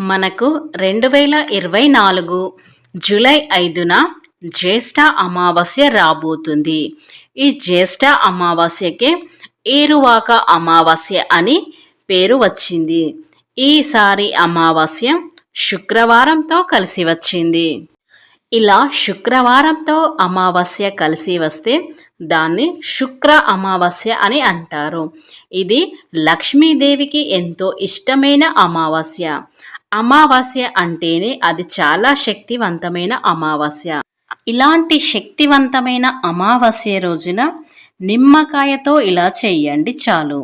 మనకు రెండు వేల ఇరవై నాలుగు జూలై ఐదున జ్యేష్ఠ అమావాస్య రాబోతుంది. ఈ జ్యేష్ఠ అమావాస్యకే ఏరువాక అమావాస్య అని పేరు వచ్చింది. ఈసారి అమావాస్య శుక్రవారంతో కలిసి వచ్చింది. ఇలా శుక్రవారంతో అమావాస్య కలిసి వస్తే దాన్ని శుక్ర అమావాస్య అని అంటారు. ఇది లక్ష్మీదేవికి ఎంతో ఇష్టమైన అమావాస్య. అమావాస్య అంటేనే అది చాలా శక్తివంతమైన అమావాస్య. ఇలాంటి శక్తివంతమైన అమావాస్య రోజున నిమ్మకాయతో ఇలా చేయండి చాలు.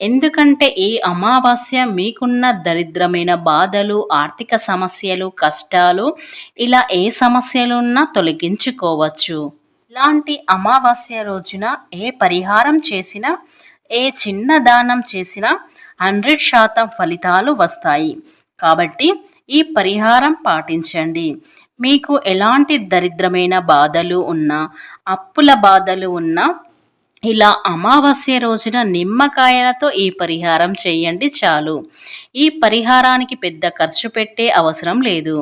ఎందుకంటే ఈ అమావాస్య మీకున్న దరిద్రమైన బాధలు ఆర్థిక సమస్యలు కష్టాలు ఇలా ఏ సమస్యలు ఉన్నా తొలగించుకోవచ్చు. ఇలాంటి అమావాస్య రోజున ఏ పరిహారం చేసినా ఏ చిన్న దానం చేసినా హండ్రెడ్ శాతం ఫలితాలు వస్తాయి. కాబట్టి ఈ పరిహారం పాటించండి. మీకు ఎలాంటి దరిద్రమైన బాధలు ఉన్నా అప్పుల బాధలు ఉన్నా ఇలా అమావాస్య రోజున నిమ్మకాయలతో ఈ పరిహారం చేయండి చాలు. ఈ పరిహారానికి పెద్ద ఖర్చు పెట్టే అవసరం లేదు.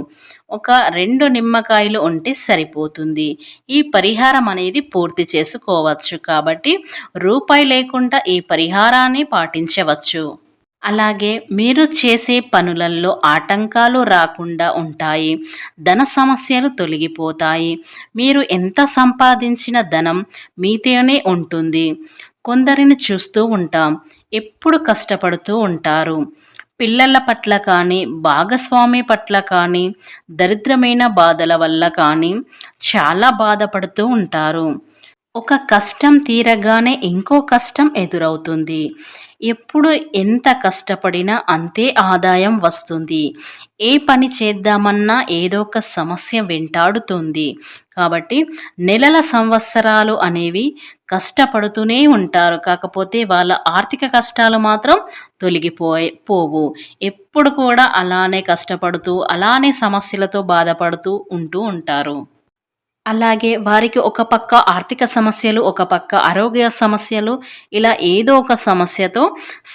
ఒక రెండు నిమ్మకాయలు ఉంటే సరిపోతుంది. ఈ పరిహారం అనేది పూర్తి చేసుకోవచ్చు కాబట్టి రూపాయి లేకుండా ఈ పరిహారాన్ని పాటించవచ్చు. అలాగే మీరు చేసే పనులలో ఆటంకాలు రాకుండా ఉంటాయి. ధన సమస్యలు తొలగిపోతాయి. మీరు ఎంత సంపాదించిన ధనం మీతోనే ఉంటుంది. కొందరిని చూస్తూ ఉంటాం. ఎప్పుడు కష్టపడుతూ ఉంటారు. పిల్లల పట్ల కానీ భాగస్వామి పట్ల కానీ దరిద్రమైన బాధల వల్ల కానీ చాలా బాధపడుతూ ఉంటారు. ఒక కష్టం తీరగానే ఇంకో కష్టం ఎదురవుతుంది. ఎప్పుడు ఎంత కష్టపడినా అంతే ఆదాయం వస్తుంది. ఏ పని చేద్దామన్నా ఏదో ఒక సమస్య వెంటాడుతుంది. కాబట్టి నెలల సంవత్సరాలు అనేవి కష్టపడుతూనే ఉంటారు. కాకపోతే వాళ్ళ ఆర్థిక కష్టాలు మాత్రం తొలగిపోయే పోవు. ఎప్పుడు కూడా అలానే కష్టపడుతూ అలానే సమస్యలతో బాధపడుతూ ఉంటూ ఉంటారు. అలాగే వారికి ఒక పక్క ఆర్థిక సమస్యలు ఒక పక్క ఆరోగ్య సమస్యలు ఇలా ఏదో ఒక సమస్యతో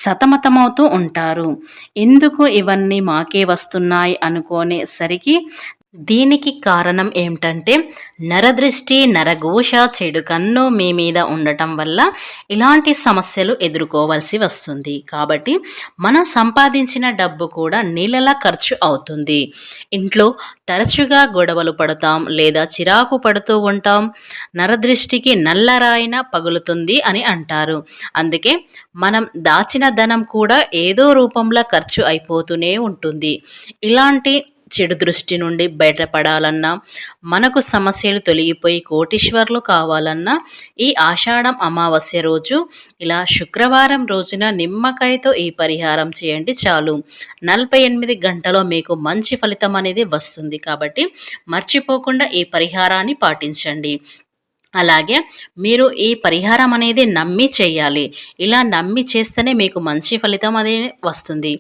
సతమతమవుతూ ఉంటారు. ఎందుకు ఇవన్నీ మాకే వస్తున్నాయి అనుకోనేసరికి దీనికి కారణం ఏమిటంటే నరదృష్టి నరఘోష చెడు కన్ను మీ మీద ఉండటం వల్ల ఇలాంటి సమస్యలు ఎదుర్కోవాల్సి వస్తుంది. కాబట్టి మనం సంపాదించిన డబ్బు కూడా నీళ్ళలా ఖర్చు అవుతుంది. ఇంట్లో తరచుగా గొడవలు పడతాం లేదా చిరాకు పడుతూ ఉంటాం. నరదృష్టికి నల్లరాయిన పగులుతుంది అని అంటారు. అందుకే మనం దాచిన ధనం కూడా ఏదో రూపంలో ఖర్చు అయిపోతూనే ఉంటుంది. ఇలాంటి చెడు దృష్టి నుండి బయటపడాలన్నా మనకు సమస్యలు తొలగిపోయి కోటీశ్వర్లు కావాలన్నా ఈ ఆషాఢం అమావాస్య రోజు ఇలా శుక్రవారం రోజున నిమ్మకాయతో ఈ పరిహారం చేయండి చాలు. నలభై ఎనిమిది గంటలో మీకు మంచి ఫలితం అనేది వస్తుంది కాబట్టి మర్చిపోకుండా ఈ పరిహారాన్ని పాటించండి. అలాగే మీరు ఈ పరిహారం అనేది నమ్మి చేయాలి. ఇలా నమ్మి చేస్తేనే మీకు మంచి ఫలితం అనేది వస్తుంది.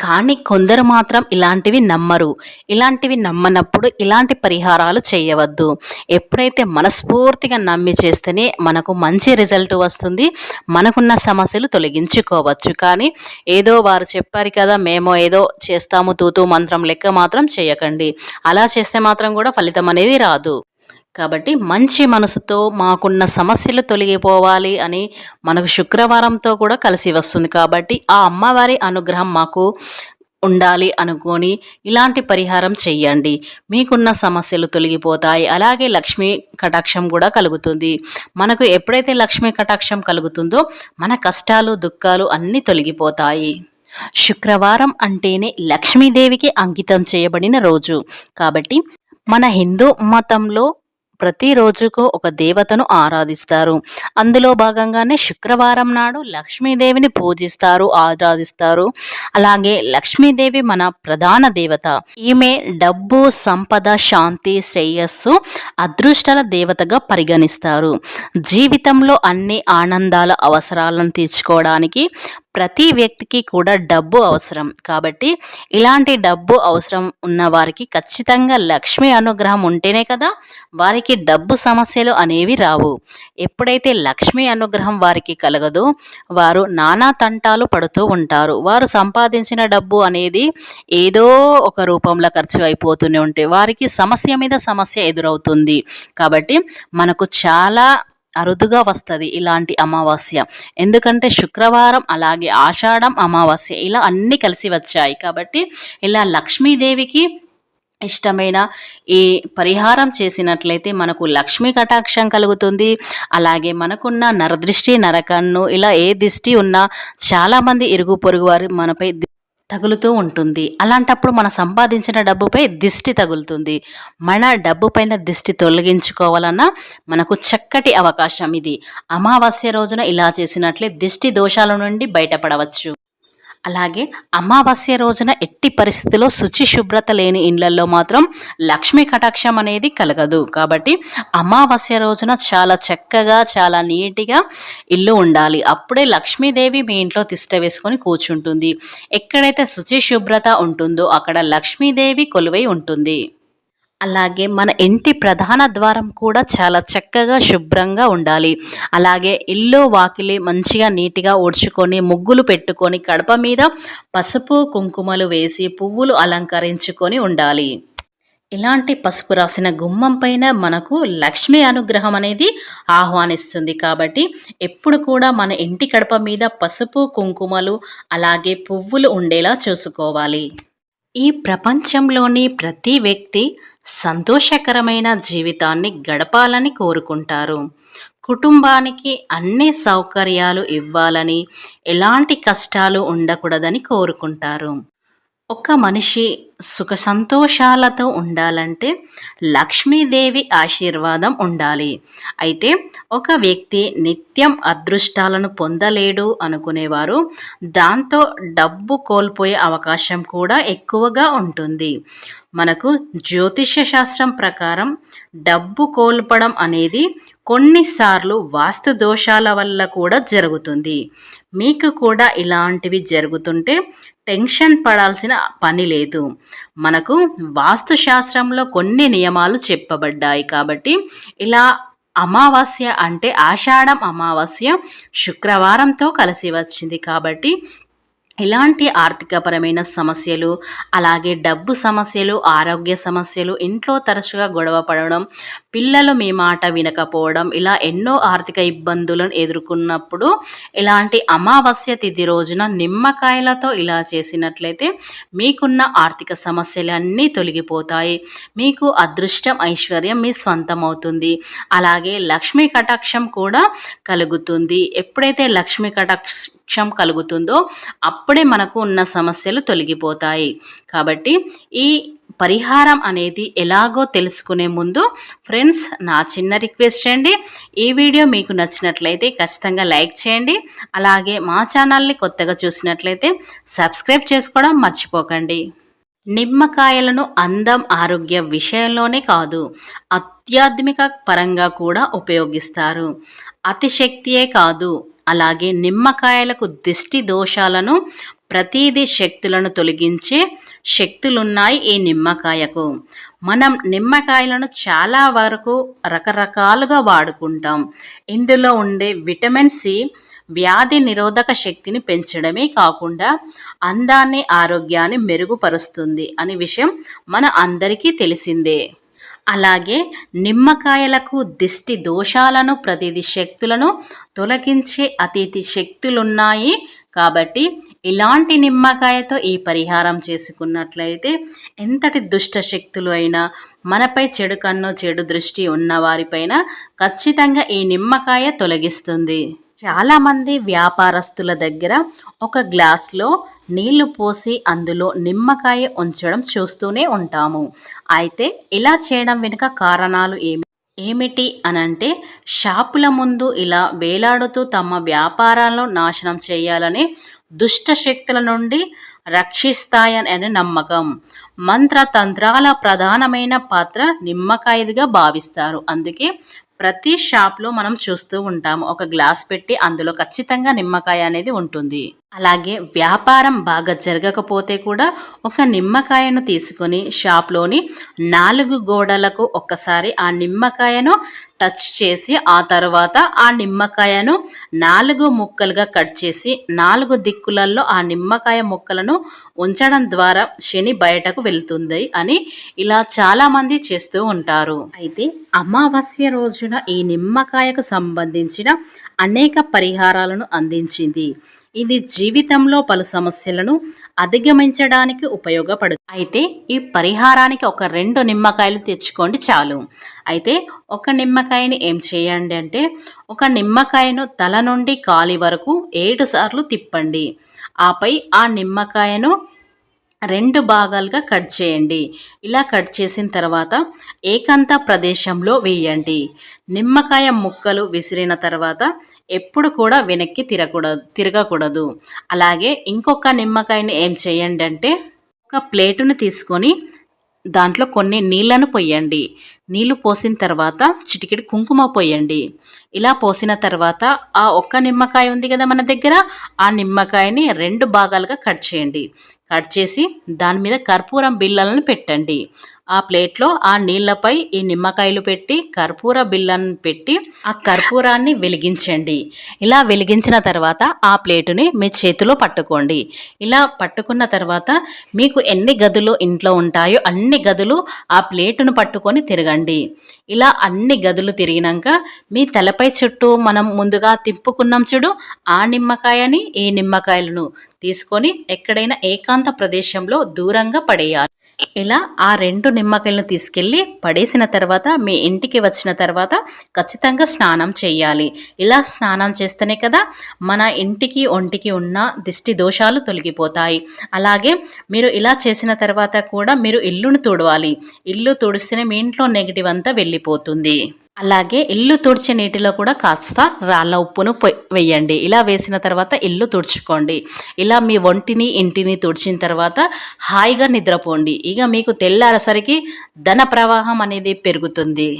కానీ కొందరు మాత్రం ఇలాంటివి నమ్మరు. ఇలాంటివి నమ్మనప్పుడు ఇలాంటి పరిహారాలు చేయవద్దు. ఎప్పుడైతే మనస్ఫూర్తిగా నమ్మి చేస్తేనే మనకు మంచి రిజల్ట్ వస్తుంది. మనకున్న సమస్యలు తొలగించుకోవచ్చు. కానీ ఏదో వారు చెప్పారు కదా మేము ఏదో చేస్తాము తూతూ మంత్రం లెక్క మాత్రం చేయకండి. అలా చేస్తే మాత్రం కూడా ఫలితం అనేది రాదు. కాబట్టి మంచి మనసుతో మాకున్న సమస్యలు తొలగిపోవాలి అని మనకు శుక్రవారంతో కూడా కలిసి వస్తుంది కాబట్టి ఆ అమ్మవారి అనుగ్రహం మాకు ఉండాలి అనుకొని ఇలాంటి పరిహారం చెయ్యండి. మీకున్న సమస్యలు తొలగిపోతాయి. అలాగే లక్ష్మీ కటాక్షం కూడా కలుగుతుంది. మనకు ఎప్పుడైతే లక్ష్మీ కటాక్షం కలుగుతుందో మన కష్టాలు దుఃఖాలు అన్నీ తొలగిపోతాయి. శుక్రవారం అంటేనే లక్ష్మీదేవికి అంకితం చేయబడిన రోజు. కాబట్టి మన హిందూ మతంలో ప్రతి రోజుకు ఒక దేవతను ఆరాధిస్తారు. అందులో భాగంగానే శుక్రవారం నాడు లక్ష్మీదేవిని పూజిస్తారు ఆరాధిస్తారు. అలాగే లక్ష్మీదేవి మన ప్రధాన దేవత. ఈమె డబ్బు సంపద శాంతి శ్రేయస్సు అదృష్టాల దేవతగా పరిగణిస్తారు. జీవితంలో అన్ని ఆనందాల అవసరాలను తీర్చుకోవడానికి ప్రతి వ్యక్తికి కూడా డబ్బు అవసరం. కాబట్టి ఇలాంటి డబ్బు అవసరం ఉన్న వారికి ఖచ్చితంగా లక్ష్మి అనుగ్రహం ఉంటేనే కదా వారికి డబ్బు సమస్యలు అనేవి రావు. ఎప్పుడైతే లక్ష్మి అనుగ్రహం వారికి కలగదో వారు నానా తంటాలు పడుతూ ఉంటారు. వారు సంపాదించిన డబ్బు అనేది ఏదో ఒక రూపంలో ఖర్చు అయిపోతూనే ఉంటే వారికి సమస్య మీద సమస్య ఎదురవుతుంది. కాబట్టి మనకు చాలా అరుదుగా వస్తుంది ఇలాంటి అమావాస్య. ఎందుకంటే శుక్రవారం అలాగే ఆషాఢం అమావాస్య ఇలా అన్నీ కలిసి వచ్చాయి. కాబట్టి ఇలా లక్ష్మీదేవికి ఇష్టమైన ఈ పరిహారం చేసినట్లయితే మనకు లక్ష్మీ కటాక్షం కలుగుతుంది. అలాగే మనకున్న నరదృష్టి నరకన్ను ఇలా ఏ దిష్టి ఉన్నా చాలామంది ఇరుగు పొరుగు వారు మనపై తగులుతూ ఉంటుంది. అలాంటప్పుడు మనం సంపాదించిన డబ్బుపై దిష్టి తగులుతుంది. మన డబ్బు పైన దిష్టి తొలగించుకోవాలన్నా మనకు చక్కటి అవకాశం ఇది. అమావాస్య రోజున ఇలా చేసినట్లే దిష్టి దోషాల నుండి బయటపడవచ్చు. అలాగే అమావాస్య రోజున ఎట్టి పరిస్థితిలో శుచి శుభ్రత లేని ఇండ్లలో మాత్రం లక్ష్మీ కటాక్షం అనేది కలగదు. కాబట్టి అమావాస్య రోజున చాలా చక్కగా చాలా నీట్గా ఇల్లు ఉండాలి. అప్పుడే లక్ష్మీదేవి మీ ఇంట్లో తిష్ట వేసుకొని కూర్చుంటుంది. ఎక్కడైతే శుచి శుభ్రత ఉంటుందో అక్కడ లక్ష్మీదేవి కొలువై ఉంటుంది. అలాగే మన ఇంటి ప్రధాన ద్వారం కూడా చాలా చక్కగా శుభ్రంగా ఉండాలి. అలాగే ఇల్లు వాకిలి మంచిగా నీట్గా ఊడ్చుకొని ముగ్గులు పెట్టుకొని కడప మీద పసుపు కుంకుమలు వేసి పువ్వులు అలంకరించుకొని ఉండాలి. ఇలాంటి పసుపు రాసిన గుమ్మం పైన మనకు లక్ష్మీ అనుగ్రహం అనేది ఆహ్వానిస్తుంది. కాబట్టి ఎప్పుడు కూడా మన ఇంటి కడప మీద పసుపు కుంకుమలు అలాగే పువ్వులు ఉండేలా చూసుకోవాలి. ఈ ప్రపంచంలోని ప్రతి వ్యక్తి సంతోషకరమైన జీవితాన్ని గడపాలని కోరుకుంటారు. కుటుంబానికి అన్ని సౌకర్యాలు ఇవ్వాలని ఎలాంటి కష్టాలు ఉండకూడదని కోరుకుంటారు. ఒక మనిషి సుఖ సంతోషాలతో ఉండాలంటే లక్ష్మీదేవి ఆశీర్వాదం ఉండాలి. అయితే ఒక వ్యక్తి నిత్యం అదృష్టాలను పొందలేడు అనుకునేవారు దాంతో డబ్బు కోల్పోయే అవకాశం కూడా ఎక్కువగా ఉంటుంది. మనకు జ్యోతిష్య శాస్త్రం ప్రకారం డబ్బు కోల్పడం అనేది కొన్నిసార్లు వాస్తు దోషాల వల్ల కూడా జరుగుతుంది. మీకు కూడా ఇలాంటివి జరుగుతుంటే టెన్షన్ పడాల్సిన పని లేదు. మనకు వాస్తుశాస్త్రంలో కొన్ని నియమాలు చెప్పబడ్డాయి కాబట్టి ఇలా అమావాస్య అంటే ఆషాఢం అమావాస్య శుక్రవారంతో కలిసి వచ్చింది కాబట్టి ఇలాంటి ఆర్థికపరమైన సమస్యలు అలాగే డబ్బు సమస్యలు ఆరోగ్య సమస్యలు ఇంట్లో తరచుగా గొడవ పడడం పిల్లలు మీ మాట వినకపోవడం ఇలా ఎన్నో ఆర్థిక ఇబ్బందులను ఎదుర్కొన్నప్పుడు ఇలాంటి అమావాస్య తిథి రోజున నిమ్మకాయలతో ఇలా చేసినట్లయితే మీకున్న ఆర్థిక సమస్యలన్నీ తొలగిపోతాయి. మీకు అదృష్టం ఐశ్వర్యం మీ స్వంతం అవుతుంది అలాగే లక్ష్మీ కటాక్షం కూడా కలుగుతుంది. ఎప్పుడైతే లక్ష్మీ కటాక్ష కలుగుతుందో అప్పుడే మనకు ఉన్న సమస్యలు తొలగిపోతాయి. కాబట్టి ఈ పరిహారం అనేది ఎలాగో తెలుసుకునే ముందు ఫ్రెండ్స్ నా చిన్న రిక్వెస్ట్ అండి ఈ వీడియో మీకు నచ్చినట్లయితే ఖచ్చితంగా లైక్ చేయండి. అలాగే మా ఛానల్ని కొత్తగా చూసినట్లయితే సబ్స్క్రైబ్ చేసుకోవడం మర్చిపోకండి. నిమ్మకాయలను అందం ఆరోగ్య విషయంలోనే కాదు ఆధ్యాత్మిక పరంగా కూడా ఉపయోగిస్తారు. అతిశక్తియే కాదు అలాగే నిమ్మకాయలకు దిష్టి దోషాలను ప్రతీది శక్తులను తొలగించే శక్తులున్నాయి ఈ నిమ్మకాయకు. మనం నిమ్మకాయలను చాలా వరకు రకరకాలుగా వాడుకుంటాం. ఇందులో ఉండే విటమిన్ సి వ్యాధి నిరోధక శక్తిని పెంచడమే కాకుండా అందాన్ని ఆరోగ్యాన్ని మెరుగుపరుస్తుంది అనే విషయం మన అందరికీ తెలిసిందే. అలాగే నిమ్మకాయలకు దిష్టి దోషాలను ప్రతిది శక్తులను తొలగించే అతిథి శక్తులున్నాయి. కాబట్టి ఇలాంటి నిమ్మకాయతో ఈ పరిహారం చేసుకున్నట్లయితే ఎంతటి దుష్ట శక్తులు అయినా మనపై చెడు కన్ను చెడు దృష్టి ఉన్న వారిపైన ఖచ్చితంగా ఈ నిమ్మకాయ తొలగిస్తుంది. చాలామంది వ్యాపారస్తుల దగ్గర ఒక గ్లాస్లో నీళ్ళు పోసి అందులో నిమ్మకాయ ఉంచడం చూస్తూనే ఉంటాము. అయితే ఇలా చేయడం వెనుక కారణాలు ఏమి? ఏమిటి అనంటే షాపుల ముందు ఇలా వేలాడుతూ తమ వ్యాపారాలను నాశనం చేయాలని దుష్ట శక్తుల నుండి రక్షిస్తాయని నమ్మకం. మంత్రతంత్రాల ప్రధానమైన పాత్ర నిమ్మకాయదిగా భావిస్తారు. అందుకే ప్రతి షాప్లో మనం చూస్తూ ఉంటాము. ఒక గ్లాస్ పెట్టి అందులో ఖచ్చితంగా నిమ్మకాయ అనేది ఉంటుంది. అలాగే వ్యాపారం బాగా జరగకపోతే కూడా ఒక నిమ్మకాయను తీసుకొని షాప్లోని నాలుగు గోడలకు ఒక్కసారి ఆ నిమ్మకాయను టచ్ చేసి ఆ తర్వాత ఆ నిమ్మకాయను నాలుగు ముక్కలుగా కట్ చేసి నాలుగు దిక్కులలో ఆ నిమ్మకాయ ముక్కలను ఉంచడం ద్వారా శని బయటకు వెళ్తుంది అని ఇలా చాలామంది చేస్తూ ఉంటారు. అయితే అమావాస్య రోజున ఈ నిమ్మకాయకు సంబంధించిన అనేక పరిహారాలను అందించింది. ఇది జీవితంలో పలు సమస్యలను అధిగమించడానికి ఉపయోగపడు. అయితే ఈ పరిహారానికి ఒక రెండు నిమ్మకాయలు తెచ్చుకోండి చాలు. అయితే ఒక నిమ్మకాయని ఏం చేయండి అంటే ఒక నిమ్మకాయను తల నుండి కాలి వరకు ఏడు సార్లు తిప్పండి. ఆపై ఆ నిమ్మకాయను రెండు భాగాలుగా కట్ చేయండి. ఇలా కట్ చేసిన తర్వాత ఏకాంత ప్రదేశంలో వేయండి. నిమ్మకాయ ముక్కలు విసిరిన తర్వాత ఎప్పుడు కూడా వెనక్కి తిరగకూడదు తిరగకూడదు. అలాగే ఇంకొక నిమ్మకాయని ఏం చేయండి అంటే ఒక ప్లేటుని తీసుకొని దాంట్లో కొన్ని నీళ్ళను పోయండి. నీళ్ళు పోసిన తర్వాత చిటికెడు కుంకుమ పోయండి. ఇలా పోసిన తర్వాత ఆ ఒక్క నిమ్మకాయ ఉంది కదా మన దగ్గర ఆ నిమ్మకాయని రెండు భాగాలుగా కట్ చేయండి. కట్ చేసి దాని మీద కర్పూరం బిళ్ళలను పెట్టండి. ఆ ప్లేట్లో ఆ నీళ్ళపై ఈ నిమ్మకాయలు పెట్టి కర్పూర బిళ్ళను పెట్టి ఆ కర్పూరాన్ని వెలిగించండి. ఇలా వెలిగించిన తర్వాత ఆ ప్లేటుని మీ చేతిలో పట్టుకోండి. ఇలా పట్టుకున్న తర్వాత మీకు ఎన్ని గదులు ఇంట్లో ఉంటాయో అన్ని గదులు ఆ ప్లేటును పట్టుకొని తిరగండి. ఇలా అన్ని గదులు తిరిగినాక మీ తలపై చుట్టూ మనం ముందుగా తిప్పుకున్నాం చూడు ఆ నిమ్మకాయని ఈ నిమ్మకాయలను తీసుకొని ఎక్కడైనా ఏకాంత ప్రదేశంలో దూరంగా పడేయాలి. ఇలా ఆ రెండు నిమ్మకాయలను తీసుకెళ్ళి పడేసిన తర్వాత మీ ఇంటికి వచ్చిన తర్వాత ఖచ్చితంగా స్నానం చేయాలి. ఇలా స్నానం చేస్తేనే కదా మన ఇంటికి ఒంటికి ఉన్న దిష్టి దోషాలు తొలగిపోతాయి. అలాగే మీరు ఇలా చేసిన తర్వాత కూడా మీరు ఇల్లును తుడవాలి. ఇల్లు తుడిస్తేనే మీ ఇంట్లో నెగిటివ్ అంతా వెళ్ళిపోతుంది. అలాగే ఇల్లు తుడిచే నీటిలో కూడా కాస్త రాళ్ళ ఉప్పును వేయండి. ఇలా వేసిన తర్వాత ఇల్లు తుడుచుకోండి. ఇలా మీ ఒంటిని ఇంటిని తుడిచిన తర్వాత హాయిగా నిద్రపోండి. ఇక మీకు తెల్లారసరికి ధన ప్రవాహం అనేది పెరుగుతుంది.